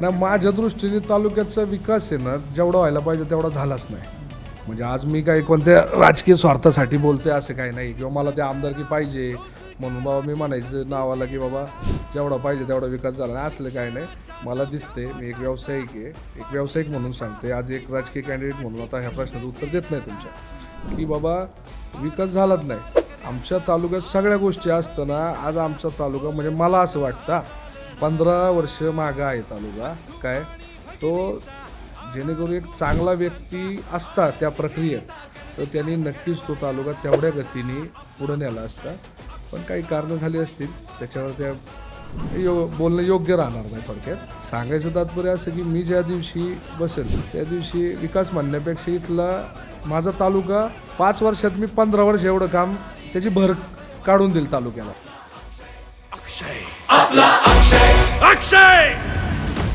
ना माझ्या दृष्टीने तालुक्याचा विकास आहे ना जेवढा व्हायला पाहिजे तेवढा झालाच नाही. म्हणजे आज मी काही कोणत्या राजकीय स्वार्थासाठी बोलते असं काही नाही. किंवा मला ते आमदारकी पाहिजे म्हणून बाबा मी म्हणायचं नावाला की बाबा जेवढा पाहिजे तेवढा विकास झाला नाही असलं काही नाही. मला दिसते मी एक व्यावसायिक आहे. एक व्यावसायिक म्हणून सांगते आज एक राजकीय कॅन्डिडेट म्हणून आता ह्या प्रश्नाचं उत्तर देत नाही तुमच्या. की बाबा विकास झालाच नाही. आमच्या तालुक्यात सगळ्या गोष्टी असताना आज आमचा तालुका म्हणजे मला असं वाटतं पंधरा वर्ष मागं आहे तालुका. काय? तो जेणेकरून एक चांगला व्यक्ती असता त्या प्रक्रियेत तर त्यांनी नक्कीच तो तालुका तेवढ्या गतीने पुढे नेला असता. पण काही कारणं झाली असतील त्याच्यावर त्या यो बोलणं योग्य राहणार नाही थोडक्यात. सांगायचं तात्पर्य असं की मी ज्या दिवशी बसेल त्या दिवशी विकास म्हणण्यापेक्षा इथला माझा तालुका पाच वर्षात मी पंधरा वर्ष एवढं काम त्याची भर काढून देईल तालुक्याला. अक्षय